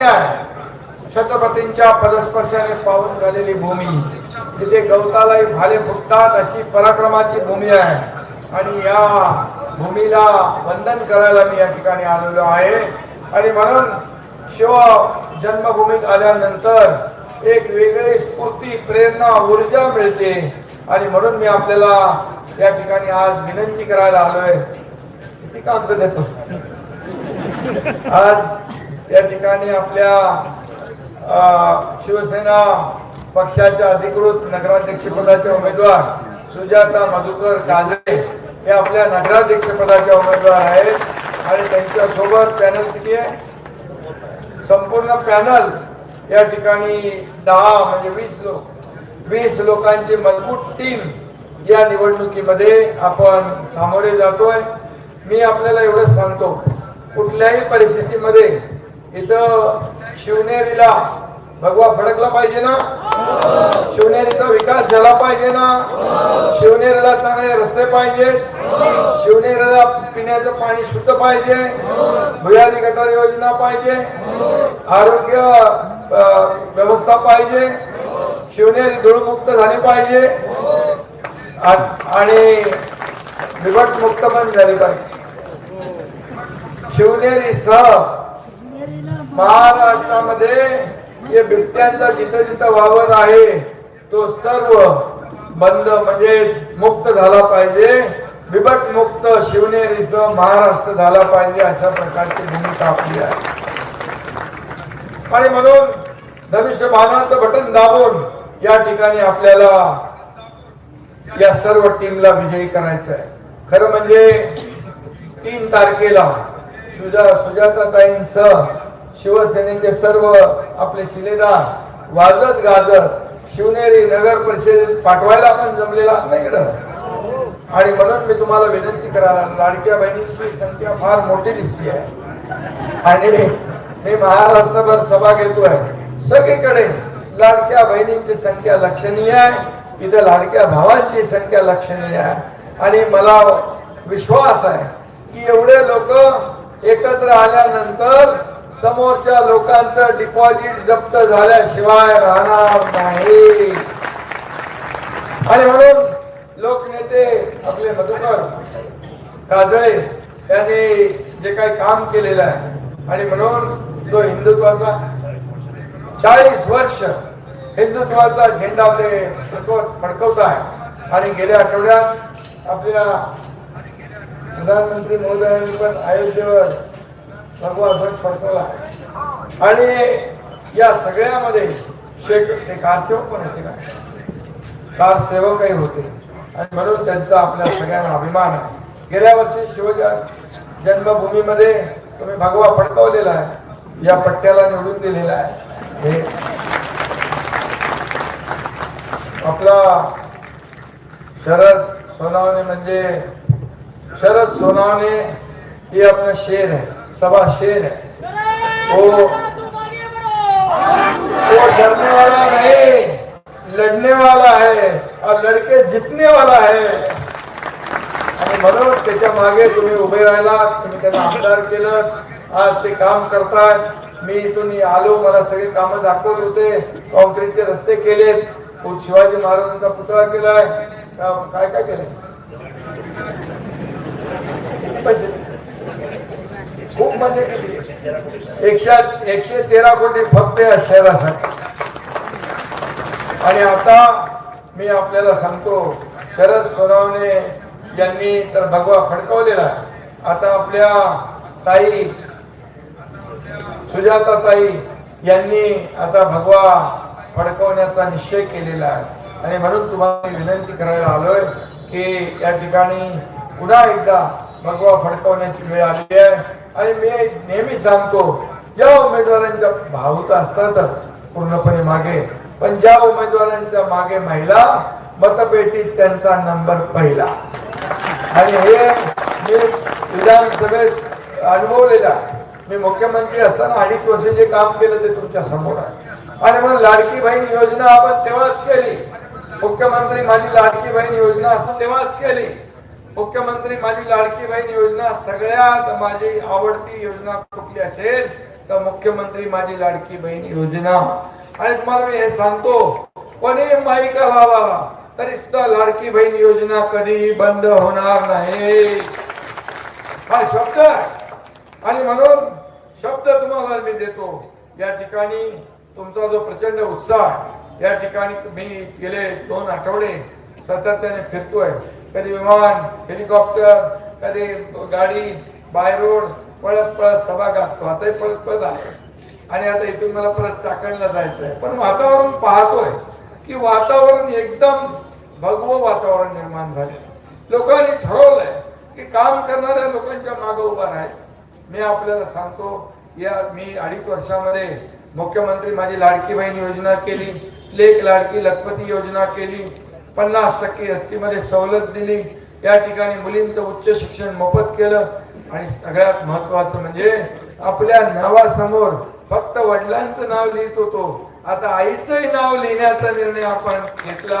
आहे. छत्रपतींच्या पदस्पर्शाने पाहून झालेली भूमी तिथे गवतालाही भाले फुटतात अशी पराक्रमाची भूमी आहे. आणि या भूमीला वंदन करायला मी या ठिकाणी आलेलो आहे. आणि म्हणून शिव जन्मभूमीत आल्यानंतर एक वेगळी स्फूर्ती प्रेरणा ऊर्जा मिळते. आणि म्हणून मी आपल्याला या ठिकाणी आज विनंती करायला आलोय. किती कागद देतो? आज या ठिकाणी आपल्या शिवसेना पक्षाच्या अधिकृत नगराध्यक्षपदाच्या उमेदवार सुजाता मधुकर काजळे हे आपल्या नगराध्यक्षपदाच्या उमेदवार आहेत. आणि त्यांच्यासोबत पॅनल किती आहे? संपूर्ण पॅनल या ठिकाणी दहा म्हणजे वीस लोक. वीस लोकांची मजबूत टीम या निवडणुकीमध्ये आपण सामोरे जातोय. मी आपल्याला एवढंच सांगतो कुठल्याही परिस्थितीमध्ये इथं शिवनेरीला भगवा फडकला पाहिजे ना? शिवनेरीचा विकास झाला पाहिजे ना? शिवनेरीला चांगले रस्ते पाहिजेत शिवनेरीला पिण्याचं पाणी शुद्ध पाहिजे. भुयारी गटार योजना पाहिजे. आरोग्य व्यवस्था पाहिजे. शिवनेरी धूळमुक्त झाली पाहिजे. आणि बिघट मुक्त पण झाली पाहिजे. शिवनेरी सह महाराष्ट्रामध्ये जे बिबट्यांचा जिथं जिथं वावर आहे तो सर्व बंद म्हणजे मुक्त झाला पाहिजे. बिबट मुक्त शिवनेरीच महाराष्ट्र झाला पाहिजे अशा प्रकारची भूमिका आपली आहे. आणि म्हणून धनुष्यबाणाचं बटन दाबून या ठिकाणी आपल्याला या सर्व टीमला विजयी करायचं आहे. खरं म्हणजे तीन तारखेला सुजा सुजाताताईंसह शिवसेनेचे सर्व आपले शिलेदार वाजत गाजत शिवनेरी नगर परिषदेत पाठवायला पण जमलेला नाही इकडं. आणि म्हणून मी तुम्हाला विनंती करायला लाडक्या बहिणीची संख्या फार मोठी दिसते आहे. आणि मी महाराष्ट्रभर सभा घेतोय. सगळीकडे लाडक्या बहिणींची संख्या लक्षणीय आहे. इथं लाडक्या भावांची संख्या लक्षणीय आहे. आणि मला विश्वास आहे की एवढे लोक एकत्र आल्यानंतर समोरच्या लोकांचं डिपॉझिट जप्त झाल्याशिवाय राहणार नाही. आणि म्हणून लोकनेते आपले मधुकर काजळे यांनी जे काही काम केलेलं आहे आणि म्हणून तो हिंदुत्वाचा चाळीस वर्ष हिंदुत्वाचा झेंडा ते फडकवत आहे. आणि गेल्या आठवड्यात आपल्या प्रधानमंत्री महोदयांनी पण अयोध्येवर भगवा फडकला आणि या सगळ्यामध्ये शेक ते कारसेवक पण होते का? कारसेवकही होते. आणि म्हणून त्यांचा आपल्या सगळ्यांना अभिमान आहे. गेल्या वर्षी शिवजन जन्मभूमीमध्ये तुम्ही भगवा फडकवलेला आहे. या पट्ट्याला निवडून दिलेला आहे. हे आपला शरद सोनावणे म्हणजे शरद सोनावणे ही आपला शेर आहे. सभा शेर है। वो वो डरने वाला नहीं लढने वाला है और लड़के जितने वाला है। आणि म्हणून त्याच्यामागे तुम्ही उभे राहिला तुम्ही त्याला आमदार केलं आज ते काम करताय. मी इथून आलो मला सगळे काम दाखवत होते कॉन्क्रीटचे रस्ते केलेत. शिवाजी महाराजांचा पुतळा केलाय. काय काय केलंय? म्हणजे एकशे एकशे तेरा कोटी फक्त या शहरासाठी. आणि आता मी आपल्याला सांगतो शरद सोनावणे यांनी तर भगवा फडकवलेला आता आपल्या ताई सुजाता ताई यांनी आता भगवा फडकवण्याचा निश्चय केलेला आहे. आणि म्हणून तुम्हाला विनंती करायला आलोय की या ठिकाणी पुन्हा एकदा भगवा फडकवण्याची वेळ आली आहे. आणि मी नेहमी सांगतो ज्या उमेदवारांच्या भावता असतातच पूर्णपणे मागे पण ज्या उमेदवारांच्या मागे महिला मतपेटीत त्यांचा नंबर पहिला. आणि हे मी विधानसभेत अनुभवलेलं मी मुख्यमंत्री असताना अडीच वर्ष जे काम केलं ते तुमच्यासमोर आहे. आणि म्हणून लाडकी बहीण योजना आपण तेव्हाच केली. मुख्यमंत्री माझी लाडकी बहीण योजना असं तेव्हाच केली. मुख्यमंत्री माझी लाडकी बहीण योजना सगळ्यात माझी आवडती योजना कुठली असेल तर मुख्यमंत्री माझी लाडकी बहीण योजना. आणि तुम्हाला मी हे सांगतो कोणी माईका लावला तरी सुद्धा लाडकी बहीण योजना कधी बंद होणार नाही. हा शब्द आणि म्हणून शब्द तुम्हाला मी देतो या ठिकाणी तुमचा जो प्रचंड उत्साह या ठिकाणी मी गेले दोन आठवडे सातत्याने फिरतोय. कधी विमान हेलिकॉप्टर कधी गाडी बाय रोड पळत पळत सभा गाठतो. आताही पळत पळत आहे आणि आता इथून मला परत चाकणला जायचं आहे. पण वातावरण पाहतोय की वातावरण एकदम भगवं वातावरण निर्माण झाले लोकांनी ठरवलंय की काम करणाऱ्या लोकांच्या मागे उभा राहील मी आपल्याला सांगतो या मी अडीच वर्षामध्ये मुख्यमंत्री माझी लाडकी बहीण योजना केली लेख लाडकी लखपती योजना केली पन्नास टक्के एसमध्ये सवलत दिली. या ठिकाणी मुलींचं उच्च शिक्षण मोफत केलं. आणि सगळ्यात महत्वाचं म्हणजे आपल्या नावासमोर फक्त वडिलांचं नाव लिहित होतो. आता आईचंही नाव लिहिण्याचा निर्णय आपण घेतला.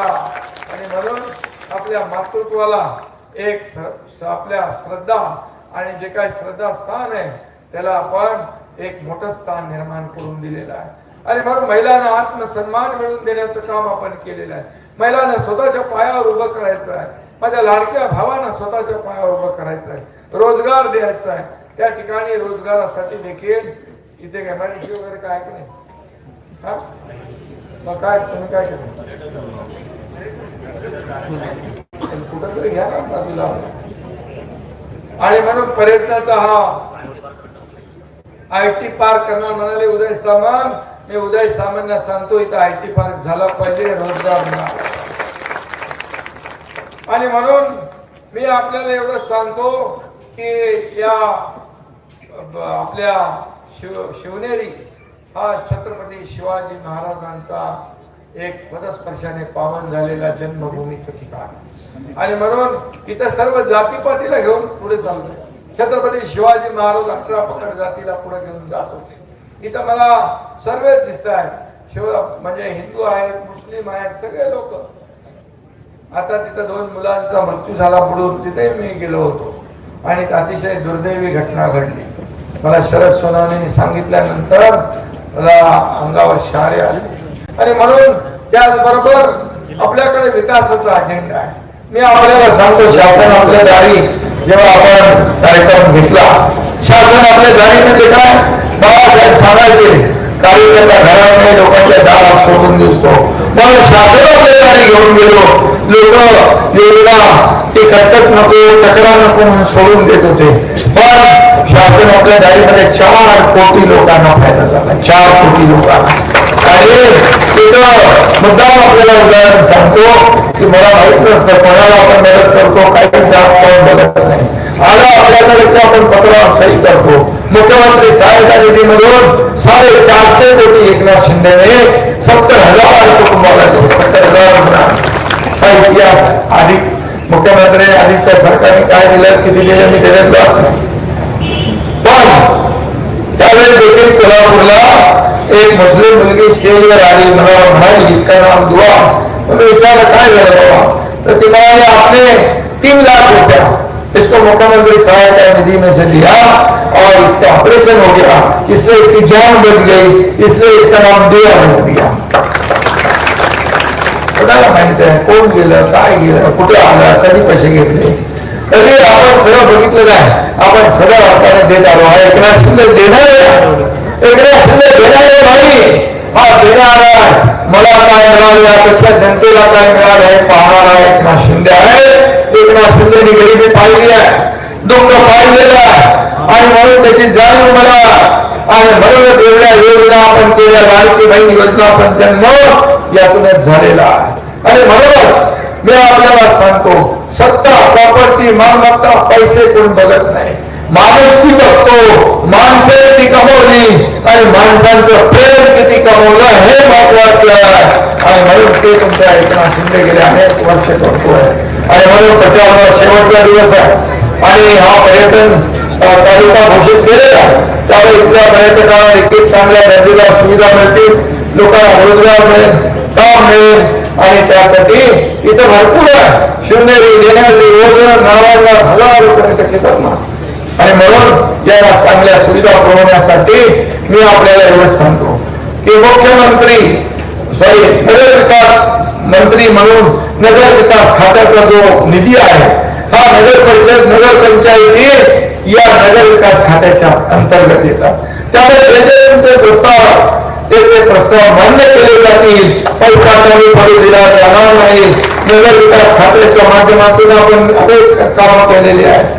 आणि म्हणून आपल्या मातृत्वाला एक आपल्या श्रद्धा आणि जे काही श्रद्धास्थान आहे त्याला आपण एक मोठं स्थान निर्माण करून दिलेलं आहे. आणि म्हणून महिलांना आत्मसन्मान मिळवून देण्याचं काम आपण केलेलं आहे. महिलांना स्वतःच्या पायावर उभं करायचं आहे. माझ्या लाडक्या भावांना स्वतःच्या पायावर उभं करायचं आहे. रोजगार द्यायचा आहे. त्या ठिकाणी रोजगारासाठी देखील इथे एमआयडीसी वगैरे काय की नाही? हा? मग काय तुम्ही काय केलं? कुठं तरी घ्या ना बाजूला. आणि म्हणून पर्यटनाचा हा आय टी पार्क करणार म्हणाले उदय सामंत. मी उदय सामान्य सांगतो इथं आय टी पार्क झाला पाहिजे रोजगार आणि म्हणून मी आपल्याला एवढं सांगतो की या आपल्या शिव शिवनेरी हा छत्रपती शिवाजी महाराजांचा एक पदस्पर्शाने पावन झालेला जन्मभूमीचं ठिकाण. आणि म्हणून इथं सर्व जातीपातीला घेऊन पुढे चालतो छत्रपती शिवाजी महाराज अठरा पकड जातीला पुढे घेऊन जात होते. इथं मला सर्व दिसत आहेत शिव म्हणजे हिंदू आहेत मुस्लिम आहेत सगळे लोक. आता तिथं दोन मुलांचा मृत्यू झाला म्हणून तिथे मी गेलो होतो. आणि अतिशय दुर्दैवी घटना घडली. मला शरद सोनाने सांगितल्यानंतर मला अंगावर शहारे आले. आणि म्हणून त्याचबरोबर आपल्याकडे विकासाचा अजेंडा आहे. मी आपल्याला सांगतो शासन आपल्या दारी जेव्हा आपण कार्यक्रम घेतला शासन आपल्या दारी म्हणजे काय? बाळासाहेब सांगायचे कार्यकर्ता घरामध्ये लोकांच्या दारात सोडून दिसतो. म्हणून शासन घेऊन गेलो. लोक योजना ते कटकट नको तक्रार नको म्हणून सोडून देत होते. पण शासन आपल्या दारीमध्ये चार कोटी लोकांना फायदा झाला चार कोटी लोकांना. आणि तिथं मुद्दाम आपल्याला उदाहरण सांगतो की मला माहीत नसतं कोणाला आपण मदत करतो काही जात कोण बघत नाही. आला आपल्याकडे आपण पत्रावर सही करतो. मुख्यमंत्री सहायता निधीमधून साडेचारशे कोटी एकनाथ शिंदेने सत्तर हजार कुटुंबाला दिले. सत्तर हजार हा इतिहास. आधी मुख्यमंत्री आधीच्या सरकारने काय दिलं किती दिलेलं मी त्याच्यात पण त्यावेळेस देखील कोल्हापूरला एक मुस्लिम मुलगी स्टेजवर आली. मला म्हणाली इसका नाम दुआ. तो विचारलं काय झालं बाबा? तर ती म्हणाली आपले तीन लाख रुपया इसको मुख्यमंत्री सहायता निधि में से दिया और इसका ऑपरेशन हो गया। इसलिए इसकी जान बच गई। इसलिए इसका नाम दुआ रख दिया। कोणाला माहित आहे कोण गेलं, काय गेलं, कुठे आलं, कधी पैसे घेतले? कधी आपण सगळं बघितलेलं आहे. आपण सगळं अर्थाने देत आलो हा एकनाथ शिंदे देणारे एकनाथ शिंदे देणारे नाही हा देणारा मला काय मिळालं यापेक्षा जनतेला काय मिळालं हे पाहणारा एकनाथ शिंदे आहे. एकनाथ शिंदेनी गरिबी पाहिली आहे. दुःख पाहिलेलं आहे. आणि म्हणून त्याची जाणीव मला. आणि म्हणूनच एवढ्या योजना आपण केल्या लाडकी बहीण योजना आपण जन्म यातूनच झालेला आहे. आणि म्हणूनच मी आपल्याला सांगतो सत्ता प्रॉपर्टी मालमत्ता पैसे कोण बघत नाही. माणूस माणुसकी बघतो माणसं ती कमवली. आणि माणसांचं प्रेम कमवलं हे महत्वाचं आहे. आणि म्हणून ते तुमच्या एकनाथ शिंदे गेले अनेक वर्ष करतोय. आणि म्हणून प्रचाराचा शेवटचा दिवस आहे. आणि हा पर्यटन तालुका घोषित केलेला आहे. त्यामुळे इथल्या पर्यटकांना देखील चांगल्या दर्जेला सुविधा मिळतील. लोकांना रोजगार मिळेल काम मिळेल. आणि त्यासाठी इथं भरपूर आहे. शिवनेरी देण्याची योजना नावाला हजार रुपये घेतात ना आणि म्हणून याला चांगल्या सुविधा पुरवण्यासाठी मी आपल्याला एवढंच सांगतो. की मुख्यमंत्री सॉरी नगर विकास मंत्री म्हणून नगर विकास खात्याचा जो निधी आहे हा नगर परिषद नगर पंचायती या नगर विकास खात्याच्या अंतर्गत येतात. त्यामुळे जे जे तुमचे प्रस्ताव ते ते प्रस्ताव मान्य केले जातील पैसा कमी पडू दिला जाणार नाही. नगर विकास खात्याच्या माध्यमातून आपण अनेक कामं केलेली आहेत.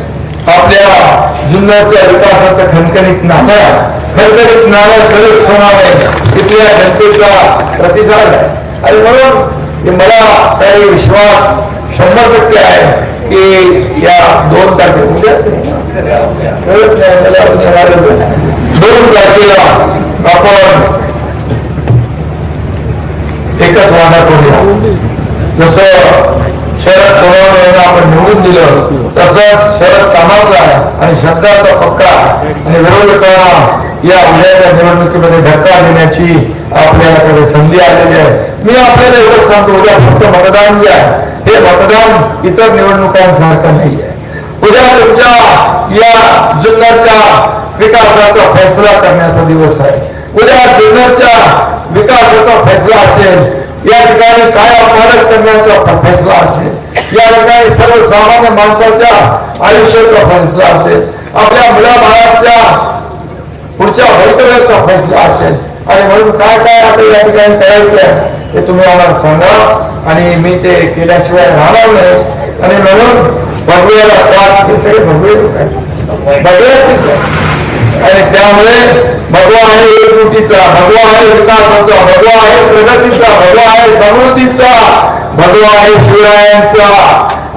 आपल्या जुन्नरच्या विकासाचा खणखणीत नाता खणखणीत नारा नातं शरद आहे. तिथल्या जनतेचा प्रतिसाद आहे. आणि म्हणून मला काही विश्वास शंभर टक्के आहे की या दोन तारखे दोन तारखेला आपण एकच वादा करूया. जसं शरद सोळा आपण निवडून दिलं. तसंच शरद कामाचा आणि शब्दाचा पक्का आणि विरोधकांना या उद्याच्या निवडणुकीमध्ये धक्का देण्याची आपल्याकडे संधी आलेली आहे. मी आपल्याला एवढंच सांगतो उद्या फक्त मतदान जे आहे हे मतदान इतर निवडणुकांसारखं नाही आहे. उद्या तुमच्या या जुन्नरच्या विकासाचा फैसला करण्याचा दिवस आहे. उद्या जुन्नरच्या विकासाचा फैसला असेल या ठिकाणी काय अपमानक करण्याचा फैसला असेल या ठिकाणी सर्वसामान्य माणसाच्या आयुष्याचा फैसला असेल आपल्या मुलाबाळाच्या पुढच्या भवितव्याचा फैसला असेल आणि म्हणून काय काय आता या ठिकाणी करायचं आहे ते तुम्ही आम्हाला सांगा आणि मी ते केल्याशिवाय राहणार नाही आणि म्हणून भगव्याला साथ हे सगळे भगवे लोक आहेत भगव्याचीच आहे. आणि त्यामुळे भगवा आहे एकजुटीचा भगवा आहे विकासाचा भगवा आहे प्रगतीचा भगवा आहे समृद्धीचा भगवा आहे शिवरायांचा.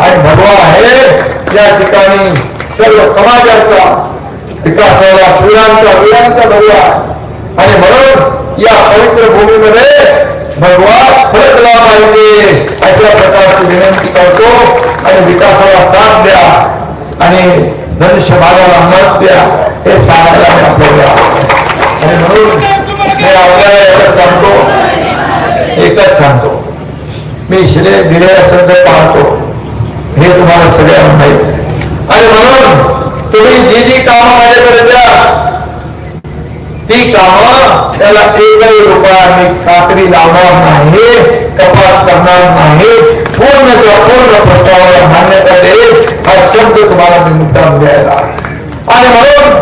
आणि भगवा आहे या ठिकाणी सर्व समाजाचा विकासाला शिवरायांचा वीरांचा भगवा. आणि म्हणून या पवित्र भूमीमध्ये भगवा फरकला पाहिजे अशा प्रकारची विनंती करतो. आणि विकासाला साथ द्या. आणि धनुष्य भागाला मत द्या हे सांगायला मी आपल्याला आणि म्हणून मी आपल्याला एकच सांगतो एकच सांगतो. मी श्रेय दिलेला शब्द पाहतो. हे तुम्हाला सगळ्यांना माहीत आणि म्हणून तुम्ही जी जी कामं माझ्याकडे द्या ती कामं त्याला एकही रुपया मी कात्री लावणार नाही कपात करणार नाही. दम द्यायला आणि म्हणून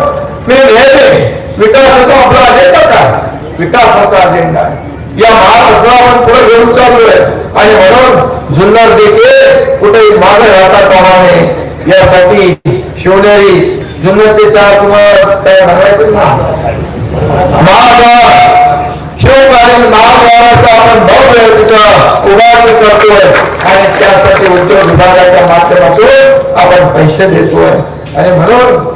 मी नेहमी विकासाचा आपला अजेंडा काय? विकासाचा अजेंडा आहे. या महाराष्ट्राला आपण पुढे घेऊन चाललोय. आणि म्हणून जुन्नर देखील कुठे मागे राहता कामा नये. यासाठी शिवनेरी जुन्नरचे चार तुम्हाला काय म्हणायचं? महाराष्ट्र महाद्वार शिवकालीन आपण भव्य तिथं उभारणी करतोय आणि त्यासाठी उद्योग विभागाच्या माध्यमातून आपण पैसे देतोय आणि म्हणून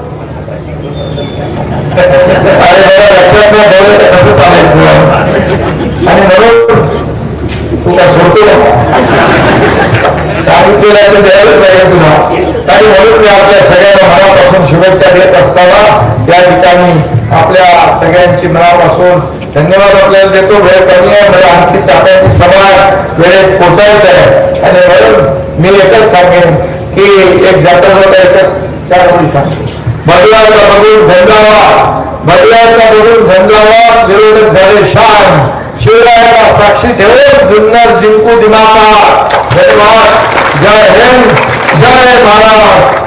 अरे बरं लक्षात नाही ठेवलं तर कसं चालायचं आणि म्हणून तुला सोडतो ना सांगितलेलं आहे द्यायलाच लागेल तुला आणि म्हणून मी आपल्या सगळ्यांना मनापासून शुभेच्छा देत असताना या ठिकाणी आपल्या सगळ्यांची मनापासून धन्यवाद आपल्याला देतो. वेळ कमी आहे. मला आणखी चाप्याची सभा वेळेत पोचायचं आहे. आणि म्हणून मी एकच सांगेन की एक जाता जाता एकच चार गोष्टी सांगतो. बदलाचा बघून झंझावा. बदलाचा बघून झंझावा. विरोधक झाले शान. शिवरायाला साक्षी ठेवून जुन्नर जिंकू दिमाका धन्यवाद. जय हिंद. जय महाराज